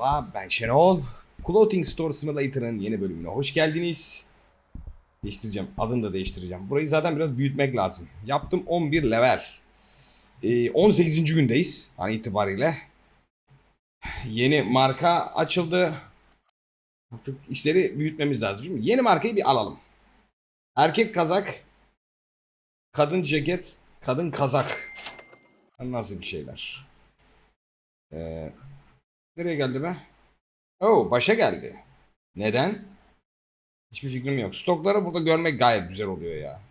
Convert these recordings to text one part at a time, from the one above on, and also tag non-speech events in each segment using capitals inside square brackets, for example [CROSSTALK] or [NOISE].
Merhaba ben Şenol. Clothing Store Simulator'ın yeni bölümüne hoş geldiniz. Değiştireceğim. Adını da değiştireceğim. Burayı zaten biraz büyütmek lazım. Yaptım 11 level. Ee, 18. gündeyiz an itibariyle. Yeni marka açıldı. Artık işleri büyütmemiz lazım. Şimdi yeni markayı bir alalım. Erkek kazak, kadın ceket, kadın kazak. Nasıl bir şeyler? Ee, nereye geldi be? Oo başa geldi. Neden? Hiçbir fikrim yok. Stokları burada görmek gayet güzel oluyor ya.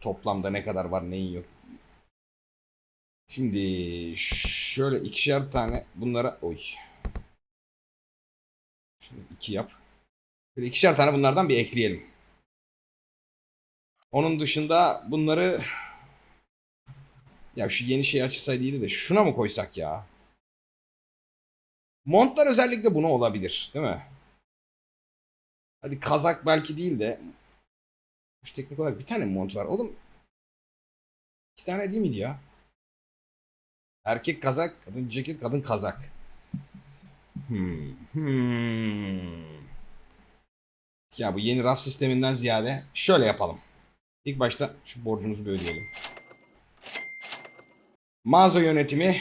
Toplamda ne kadar var neyin yok. Şimdi şöyle ikişer tane bunlara oy. Şimdi iki yap. Böyle ikişer tane bunlardan bir ekleyelim. Onun dışında bunları ya şu yeni şey açılsaydı de şuna mı koysak ya? Montlar özellikle bunu olabilir, değil mi? Hadi kazak belki değil de şu teknik olarak bir tane mont var? Oğlum iki tane değil miydi ya? Erkek kazak, kadın ceket, kadın kazak. Hmm. Hmm. Ya bu yeni raf sisteminden ziyade şöyle yapalım. İlk başta şu borcumuzu bir ödeyelim. Mağaza yönetimi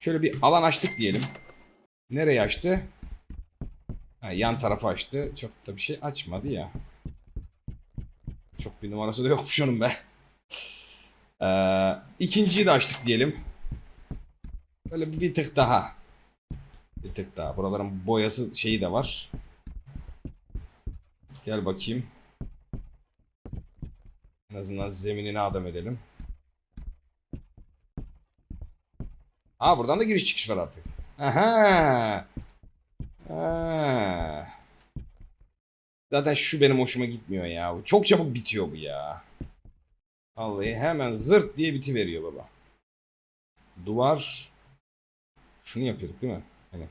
şöyle bir alan açtık diyelim. Nereye açtı? Ha, yan tarafı açtı. Çok da bir şey açmadı ya. Çok bir numarası da yokmuş onun be. Ee, ikinciyi de açtık diyelim. Böyle bir tık daha. Bir tık daha. Buraların boyası şeyi de var. Gel bakayım. En azından zeminini adam edelim. Aa buradan da giriş çıkış var artık. Aha. Ha. Zaten şu benim hoşuma gitmiyor ya. Çok çabuk bitiyor bu ya. Vallahi hemen zırt diye biti veriyor baba. Duvar. Şunu yapıyorduk değil mi? Hani.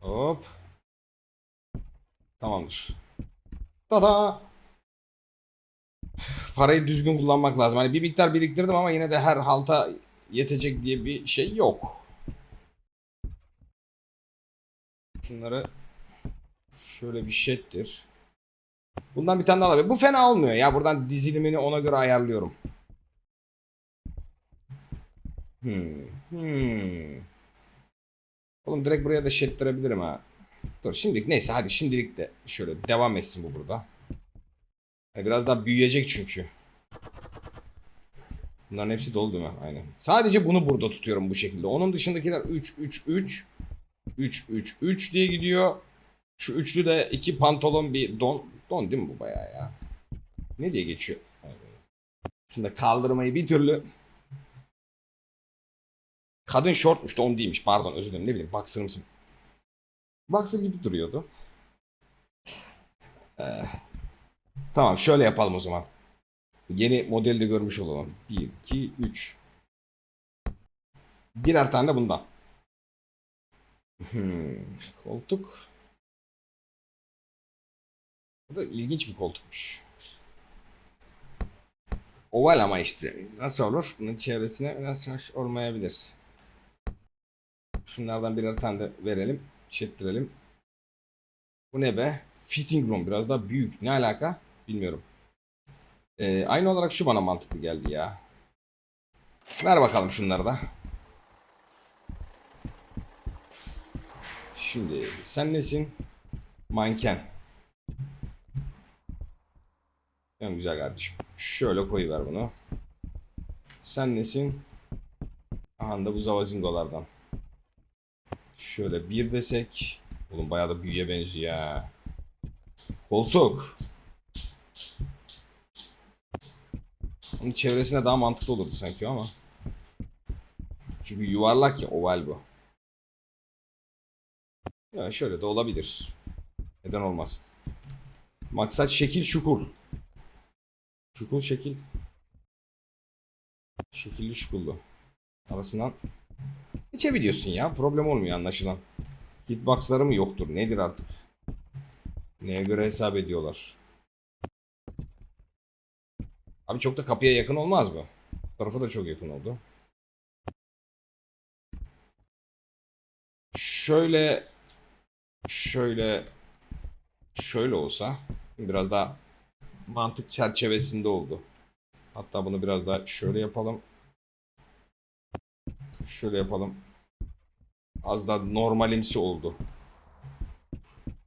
Hop. Tamamdır. Tada. Parayı düzgün kullanmak lazım. Hani bir miktar biriktirdim ama yine de her halta yetecek diye bir şey yok. Şunları şöyle bir şettir. Bundan bir tane daha alabilirim. Bu fena olmuyor ya. Buradan dizilimini ona göre ayarlıyorum. Hmm. Hmm. Oğlum direkt buraya da şettirebilirim ha. Dur şimdilik neyse hadi şimdilik de şöyle devam etsin bu burada. Biraz daha büyüyecek çünkü. Bunların hepsi dolu değil mi? Aynen. Sadece bunu burada tutuyorum bu şekilde. Onun dışındakiler 3 3 3 3 3 3 diye gidiyor. Şu üçlü de iki pantolon bir don. Don değil mi bu bayağı ya? Ne diye geçiyor? Şimdi kaldırmayı bir türlü Kadın şortmuş don değilmiş pardon özür dilerim ne bileyim mısın? Boxer gibi duruyordu. Ee, tamam şöyle yapalım o zaman. Yeni modeli de görmüş olalım. 1, 2, 3. Birer tane de bundan. Hmm, koltuk. Bu da ilginç bir koltukmuş. Oval ama işte. Nasıl olur? Bunun çevresine biraz hoş olmayabilir. Şunlardan birer tane de verelim. Çettirelim. Bu ne be? Fitting room. Biraz daha büyük. Ne alaka? Bilmiyorum. Ee, aynı olarak şu bana mantıklı geldi ya. Ver bakalım şunları da. Şimdi sen nesin? Manken. En güzel kardeşim. Şöyle koyuver bunu. Sen nesin? Aha da bu zavazingolardan. Şöyle bir desek. Oğlum bayağı da büyüye benziyor ya. Koltuk. Çevresine daha mantıklı olurdu sanki ama. Çünkü yuvarlak ya oval bu. Ya şöyle de olabilir. Neden olmaz? Maksat şekil şukul. Şukul şekil. Şekilli şukullu. Arasından geçebiliyorsun ya. Problem olmuyor anlaşılan. Hitboxları mı yoktur? Nedir artık? Neye göre hesap ediyorlar? Abi çok da kapıya yakın olmaz mı? Bu tarafa da çok yakın oldu. şöyle şöyle şöyle olsa biraz daha mantık çerçevesinde oldu. Hatta bunu biraz daha şöyle yapalım. Şöyle yapalım. Az daha normalimsi oldu.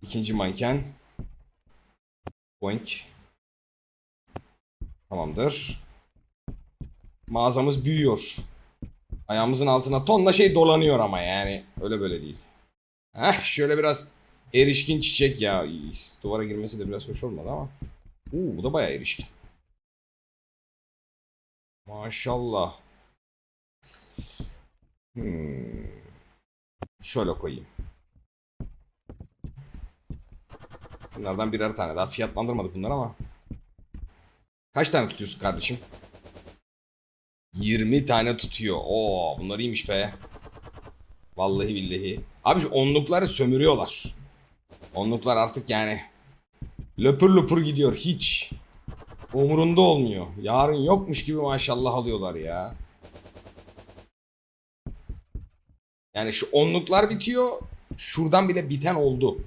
İkinci manken. Boink. Tamamdır. Mağazamız büyüyor. Ayağımızın altına tonla şey dolanıyor ama yani. Öyle böyle değil. Heh şöyle biraz erişkin çiçek ya. Duvara girmesi de biraz hoş olmadı ama. Uuu bu da bayağı erişkin. Maşallah. Hmm. Şöyle koyayım. Şunlardan birer tane daha fiyatlandırmadık bunlar ama. Kaç tane tutuyorsun kardeşim? 20 tane tutuyor. Oo bunlar iyiymiş be. Vallahi billahi. Abi onlukları sömürüyorlar. Onluklar artık yani löpür löpür gidiyor hiç. Umurunda olmuyor. Yarın yokmuş gibi maşallah alıyorlar ya. Yani şu onluklar bitiyor. Şuradan bile biten oldu.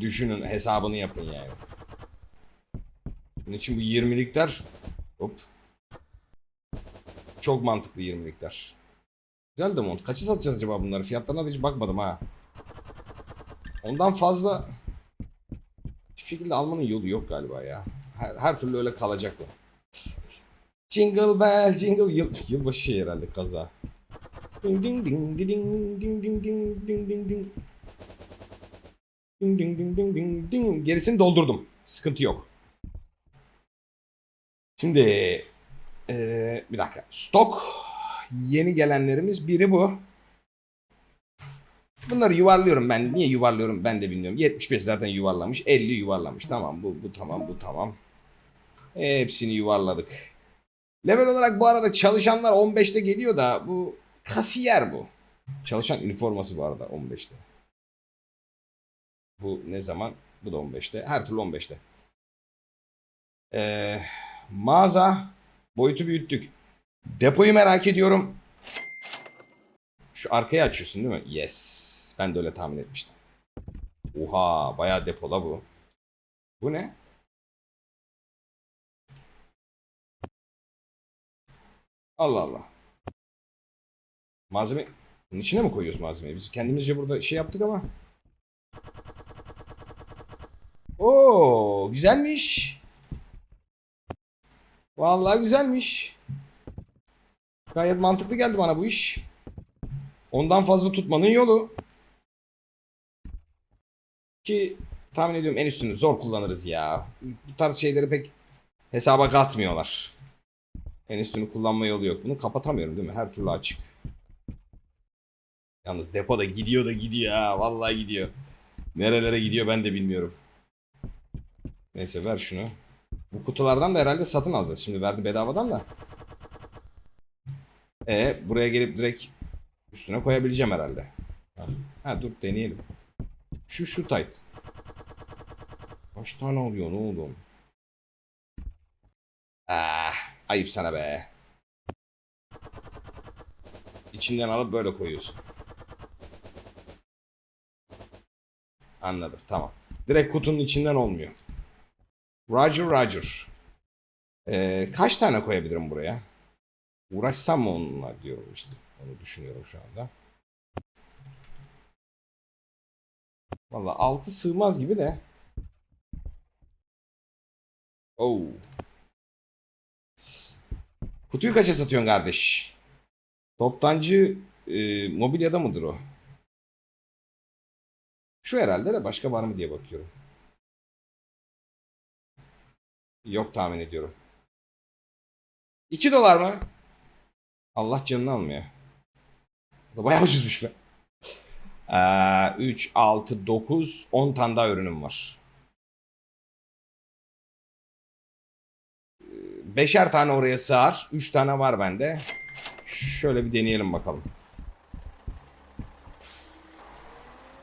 Düşünün hesabını yapın yani. Bunun için bu 20'likler hop. Çok mantıklı 20'likler. Güzel de mont. Kaça satacağız acaba bunları? Fiyatlarına da hiç bakmadım ha. Ondan fazla hiçbir şekilde almanın yolu yok galiba ya. Her, her türlü öyle kalacak bu. Jingle bell jingle yıl, yılbaşı şey herhalde kaza. Ding ding ding ding ding ding ding ding ding ding ding. Ding ding ding ding ding. Gerisini doldurdum. Sıkıntı yok. Şimdi eee, bir dakika. Stok yeni gelenlerimiz biri bu. Bunları yuvarlıyorum ben. Niye yuvarlıyorum ben de bilmiyorum. 75 zaten yuvarlamış. 50 yuvarlamış. Tamam bu, bu tamam bu tamam. Hepsini yuvarladık. Level olarak bu arada çalışanlar 15'te geliyor da bu kasiyer bu. Çalışan üniforması bu arada 15'te. Bu ne zaman? Bu da 15'te. Her türlü 15'te. Ee, mağaza boyutu büyüttük. Depoyu merak ediyorum. Şu arkayı açıyorsun değil mi? Yes. Ben de öyle tahmin etmiştim. Oha bayağı depola bu. Bu ne? Allah Allah. Malzeme... Bunun içine mi koyuyoruz malzemeyi? Biz kendimizce burada şey yaptık ama. Oo, güzelmiş. Vallahi güzelmiş. Gayet mantıklı geldi bana bu iş. Ondan fazla tutmanın yolu. Ki tahmin ediyorum en üstünü zor kullanırız ya. Bu tarz şeyleri pek hesaba katmıyorlar. En üstünü kullanma yolu yok. Bunu kapatamıyorum değil mi? Her türlü açık. Yalnız depoda gidiyor da gidiyor ha. Vallahi gidiyor. Nerelere gidiyor ben de bilmiyorum. Neyse ver şunu. Bu kutulardan da herhalde satın alacağız. Şimdi verdi bedavadan da. E buraya gelip direkt üstüne koyabileceğim herhalde. Ha, dur deneyelim. Şu şu tight. Kaç tane oluyor ne oğlum? Ah, ayıp sana be. İçinden alıp böyle koyuyorsun. Anladım tamam. Direkt kutunun içinden olmuyor. Roger Roger. Ee, kaç tane koyabilirim buraya? Uğraşsam mı onunla diyorum işte. Onu düşünüyorum şu anda. Valla 6 sığmaz gibi de. Oo. Kutuyu kaça satıyorsun kardeş? Toptancı e, mobilyada mıdır o? Şu herhalde de başka var mı diye bakıyorum. Yok tahmin ediyorum. 2 dolar mı? Allah canını almıyor. Bu da bayağı ucuzmuş be. Ee, 3, 6, 9, 10 tane daha ürünüm var. Ee, Beşer tane oraya sığar. 3 tane var bende. Şöyle bir deneyelim bakalım.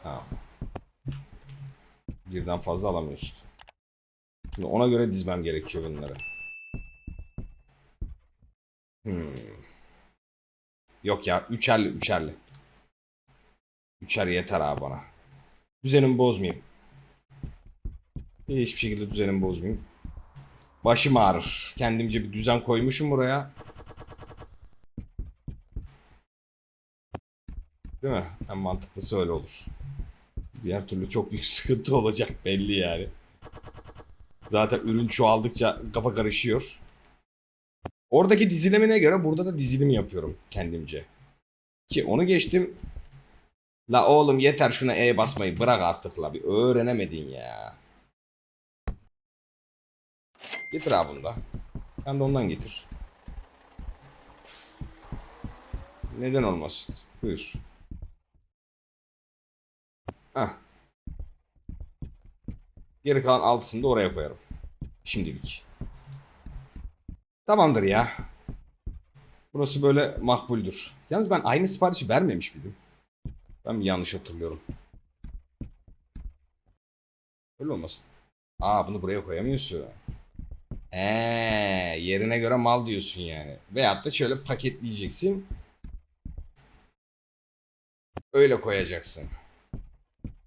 Tamam. Birden fazla alamıyorsun. Şimdi ona göre dizmem gerekiyor bunları. Hmm. Yok ya üçerli üçerli. Üçer yeter abi bana. Düzenimi bozmayayım. Hiçbir şekilde düzenimi bozmayayım. Başım ağrır. Kendimce bir düzen koymuşum buraya. Değil mi? En mantıklısı öyle olur. Diğer türlü çok büyük [LAUGHS] sıkıntı olacak belli yani. Zaten ürün çoğaldıkça kafa karışıyor. Oradaki dizilimine göre burada da dizilim yapıyorum kendimce. Ki onu geçtim. La oğlum yeter şuna E basmayı bırak artık la bir öğrenemedin ya. Getir abi bunu da. Ben de ondan getir. Neden olmasın? Buyur. Heh. Geri kalan altısını da oraya koyarım. Şimdilik. Tamamdır ya. Burası böyle makbuldür. Yalnız ben aynı siparişi vermemiş miydim? Ben mi yanlış hatırlıyorum? Öyle olmasın. Aa bunu buraya koyamıyorsun. Eee yerine göre mal diyorsun yani. Veyahut da şöyle paketleyeceksin. Öyle koyacaksın.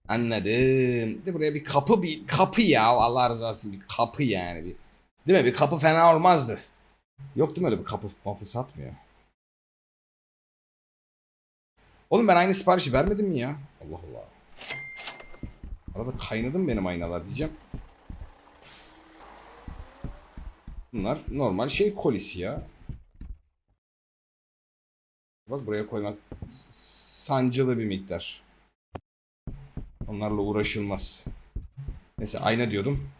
Anladım. De buraya bir kapı bir kapı ya Allah rızası için bir kapı yani bir. Değil mi? Bir kapı fena olmazdı. Yok değil mi öyle bir kapı kapı satmıyor. Oğlum ben aynı siparişi vermedim mi ya? Allah Allah. Arada kaynadım benim aynalar diyeceğim. Bunlar normal şey kolisi ya. Bak buraya koymak sancılı bir miktar. Onlarla uğraşılmaz. Mesela ayna diyordum.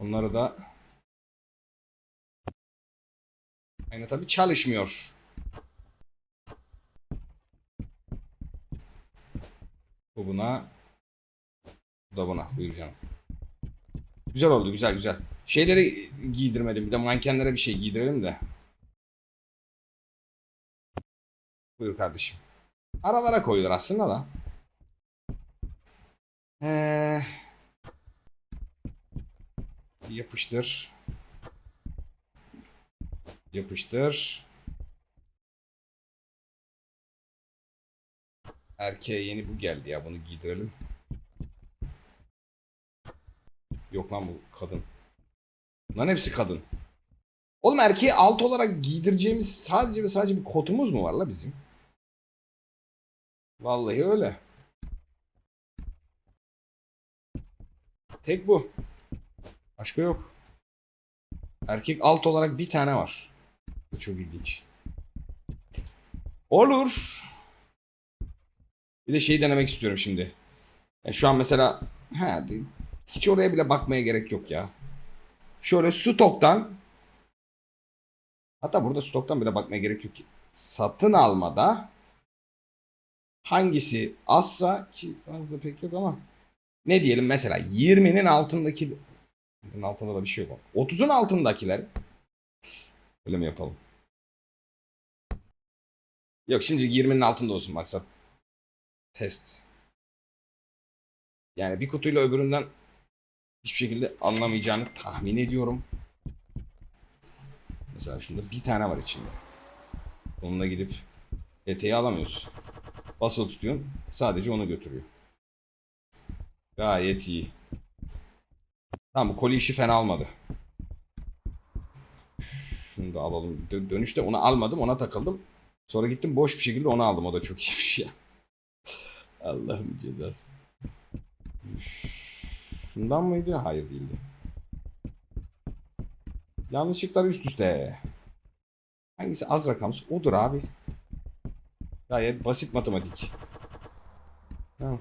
Onları da ayna tabi çalışmıyor. Bu buna. Bu da buna. Buyur canım. Güzel oldu güzel güzel. Şeyleri giydirmedim. Bir de mankenlere bir şey giydirelim de. Buyur kardeşim. Aralara koyulur aslında da. Ee, yapıştır. Yapıştır. Erkeğe yeni bu geldi ya bunu giydirelim. Yok lan bu kadın. Bunların hepsi kadın. Oğlum erkeğe alt olarak giydireceğimiz sadece ve sadece bir kotumuz mu var la bizim? Vallahi öyle. Tek bu. Başka yok. Erkek alt olarak bir tane var. Çok ilginç. Olur. Bir de şeyi denemek istiyorum şimdi. Yani şu an mesela he, hiç oraya bile bakmaya gerek yok ya. Şöyle stoktan hatta burada stoktan bile bakmaya gerek yok ki. Satın almada hangisi azsa ki az da pek yok ama ne diyelim mesela 20'nin altındaki 20'nin altında da bir şey yok. 30'un altındakiler öyle mi yapalım? Yok şimdi 20'nin altında olsun maksat. Test. Yani bir kutuyla öbüründen hiçbir şekilde anlamayacağını tahmin ediyorum. Mesela şunda bir tane var içinde. Onunla gidip eteği alamıyorsun. Basılı tutuyorsun. Sadece onu götürüyor. Gayet iyi. Tamam bu koli işi fena olmadı. Şunu da alalım. Dö- dönüşte onu almadım ona takıldım. Sonra gittim boş bir şekilde onu aldım. O da çok [LAUGHS] iyiymiş ya. Allah'ım cezası. Şundan mıydı? Hayır değildi. Yanlışlıklar üst üste. Hangisi az rakamsa odur abi. Gayet basit matematik. Tamam.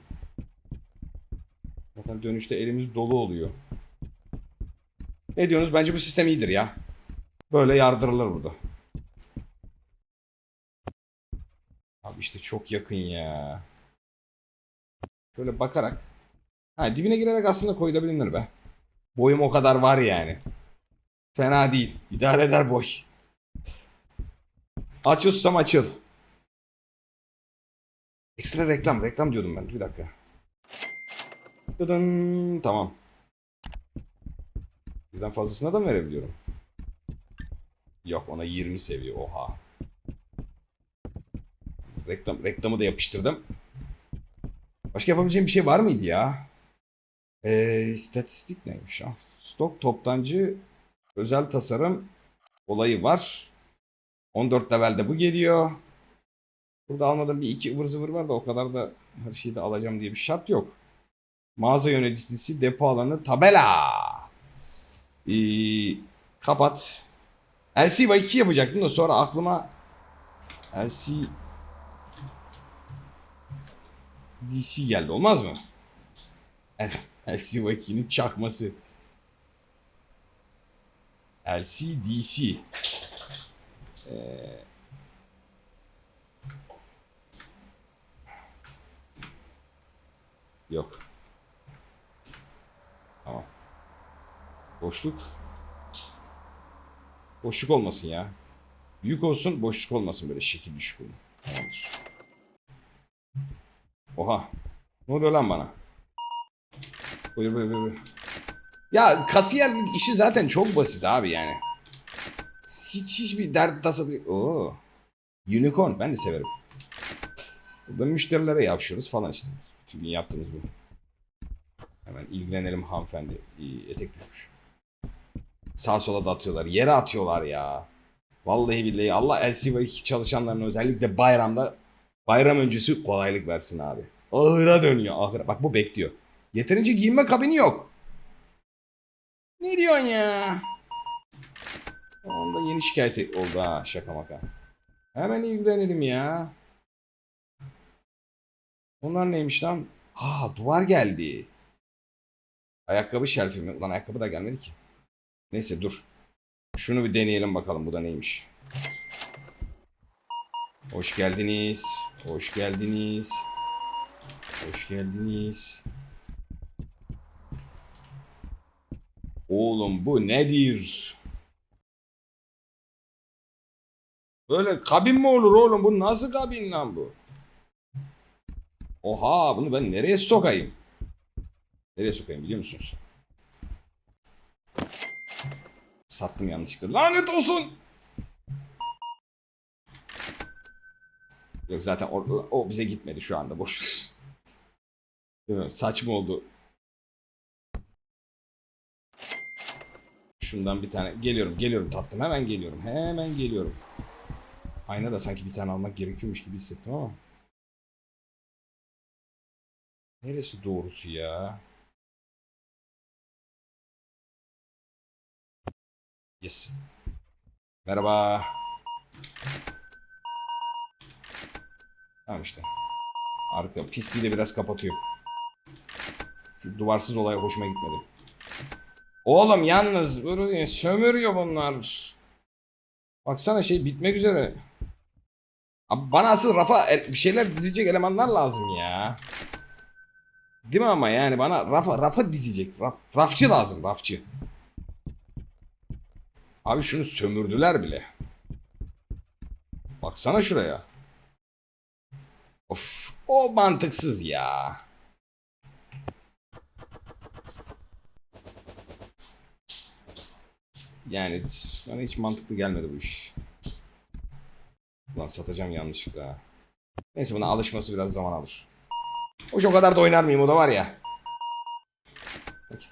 Zaten dönüşte elimiz dolu oluyor. Ne diyorsunuz? Bence bu sistem iyidir ya. Böyle yardırılır burada. Abi işte çok yakın ya. Şöyle bakarak. Ha dibine girerek aslında koyulabilir be. Boyum o kadar var yani. Fena değil. İdare eder boy. Açıl susam açıl. Ekstra reklam. Reklam diyordum ben. Bir dakika. Dıdın. Tamam. Birden fazlasına da mı verebiliyorum? Yok ona 20 seviye. Oha. Reklam, reklamı da yapıştırdım. Başka yapabileceğim bir şey var mıydı ya? Ee, istatistik neymiş ya? Stok toptancı özel tasarım olayı var. 14 levelde bu geliyor. Burada almadığım bir iki ıvır zıvır var da o kadar da her şeyi de alacağım diye bir şart yok. Mağaza yöneticisi depo alanı tabela. Ee, kapat. Var 2 yapacaktım da sonra aklıma LC DC geldi olmaz mı? [LAUGHS] Var 2'nin çakması. LCDC. Ee, yok. Tamam. Boşluk. Boşluk olmasın ya. Büyük olsun, boşluk olmasın böyle şekil düşük olun. Tamamdır. Oha. Ne oluyor lan bana? Buyur buyur buyur. Ya kasiyerlik işi zaten çok basit abi yani. Hiç hiçbir dert tasa değil. Oo. Unicorn ben de severim. Burada müşterilere yapışıyoruz falan işte. Bütün gün yaptığımız bu. Hemen ilgilenelim hanımefendi. Etek düşmüş. Sağa sola da atıyorlar. Yere atıyorlar ya. Vallahi billahi Allah LCV çalışanlarına özellikle bayramda bayram öncesi kolaylık versin abi. Ahıra dönüyor ahıra. Bak bu bekliyor. Yeterince giyinme kabini yok. Ne diyorsun ya? Onda yeni şikayet oldu ha şaka maka. Hemen ilgilenelim ya. Onlar neymiş lan? Ha duvar geldi. Ayakkabı şelfi mi? Ulan ayakkabı da gelmedi ki. Neyse dur. Şunu bir deneyelim bakalım bu da neymiş. Hoş geldiniz. Hoş geldiniz. Hoş geldiniz. Oğlum bu nedir? Böyle kabin mi olur oğlum? Bu nasıl kabin lan bu? Oha bunu ben nereye sokayım? Nereye sokayım biliyor musunuz? Sattım yanlışlıkla. Lanet olsun! Yok zaten o, o bize gitmedi şu anda boş. Değil mi? Saçma oldu. Şundan bir tane geliyorum geliyorum tatlım hemen geliyorum hemen geliyorum. Ayna da sanki bir tane almak gerekiyormuş gibi hissettim ama. Neresi doğrusu ya? Yes. Merhaba. Tamam işte. Arka pisliği de biraz kapatıyor. Şu duvarsız olay hoşuma gitmedi. Oğlum yalnız böyle sömürüyor bunlar. Baksana şey bitmek üzere. Abi bana asıl rafa el- bir şeyler dizecek elemanlar lazım ya. Değil mi ama yani bana rafa rafa dizecek. Raf, rafçı lazım rafçı. Abi şunu sömürdüler bile. Baksana şuraya. Of o mantıksız ya. Yani hiç- bana hiç mantıklı gelmedi bu iş. Ulan satacağım yanlışlıkla. Neyse buna alışması biraz zaman alır. Hoş o kadar da oynar mıyım o da var ya.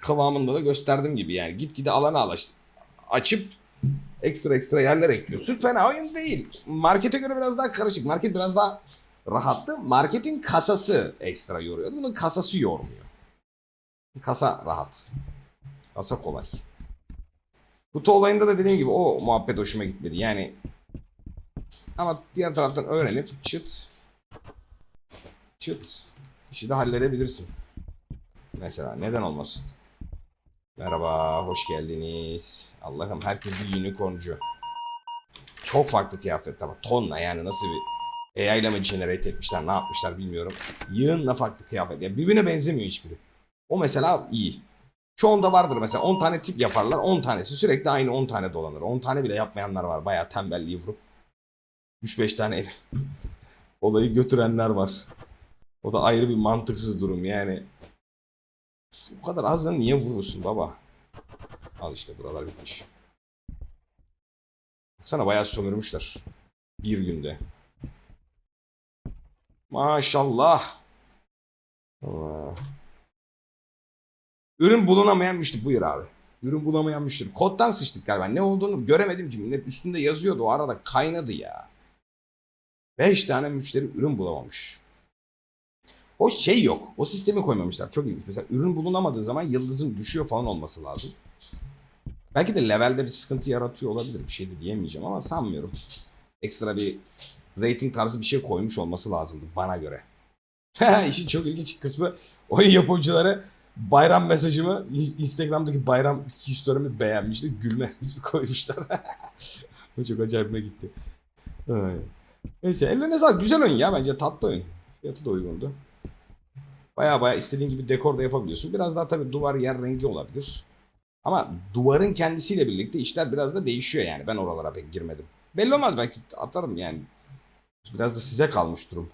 Kıvamında da gösterdiğim gibi yani gitgide alana alış. Açıp ekstra ekstra yerler ekliyorsun. Fena oyun değil. Markete göre biraz daha karışık. Market biraz daha rahattı. Marketin kasası ekstra yoruyor. Bunun kasası yormuyor. Kasa rahat. Kasa kolay. Kutu olayında da dediğim gibi o muhabbet hoşuma gitmedi. Yani ama diğer taraftan öğrenip çıt çıt işi de halledebilirsin. Mesela neden olmasın? Merhaba, hoş geldiniz. Allah'ım herkes bir unicorncu. Çok farklı kıyafetler var. Tonla yani nasıl bir AI ile mi generate etmişler, ne yapmışlar bilmiyorum. Yığınla farklı kıyafet. Yani birbirine benzemiyor hiçbiri. O mesela iyi. Çoğunda vardır mesela 10 tane tip yaparlar. 10 tanesi sürekli aynı 10 tane dolanır. 10 tane bile yapmayanlar var. Bayağı tembelliği vurup 3-5 tane [LAUGHS] olayı götürenler var. O da ayrı bir mantıksız durum yani. Bu kadar azla niye vurursun baba? Al işte buralar bitmiş. Sana bayağı sömürmüşler. Bir günde. Maşallah. Allah. Ürün bulunamayan müşteri. Buyur abi. Ürün bulamayan müşteri. Koddan sıçtık galiba. Ne olduğunu göremedim ki. Millet üstünde yazıyordu. O arada kaynadı ya. 5 tane müşteri ürün bulamamış. O şey yok. O sistemi koymamışlar. Çok ilginç. Mesela ürün bulunamadığı zaman yıldızın düşüyor falan olması lazım. Belki de levelde bir sıkıntı yaratıyor olabilir. Bir şey de diyemeyeceğim ama sanmıyorum. Ekstra bir rating tarzı bir şey koymuş olması lazımdı bana göre. [LAUGHS] İşin çok ilginç kısmı oyun yapımcıları bayram mesajımı Instagram'daki bayram story'mi beğenmişti. Gülme [LAUGHS] ismi koymuşlar. [LAUGHS] o çok acayipime gitti. Neyse ellerine sağlık. Güzel oyun ya bence tatlı oyun. Fiyatı da uygundu. Baya baya istediğin gibi dekor da yapabiliyorsun. Biraz daha tabii duvar yer rengi olabilir. Ama duvarın kendisiyle birlikte işler biraz da değişiyor yani. Ben oralara pek girmedim. Belli olmaz belki atarım yani. Biraz da size kalmış durum.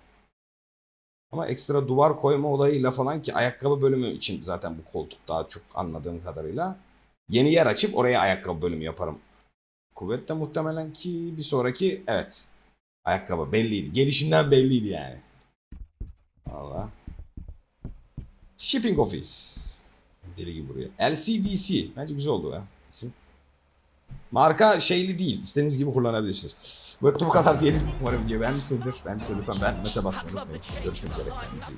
Ama ekstra duvar koyma olayıyla falan ki ayakkabı bölümü için zaten bu koltuk daha çok anladığım kadarıyla. Yeni yer açıp oraya ayakkabı bölümü yaparım. Kuvvetle muhtemelen ki bir sonraki evet. Ayakkabı belliydi. Gelişinden belliydi yani. Allah. Shipping Office. Deli gibi buraya. LCDC. Bence güzel oldu ya isim. Marka şeyli değil. İstediğiniz gibi kullanabilirsiniz. Bu hafta bu kadar diyelim. Umarım videoyu beğenmişsinizdir. Beğendiyseniz lütfen beğenmese basmayı unutmayın. Görüşmek üzere. Kendinize iyi.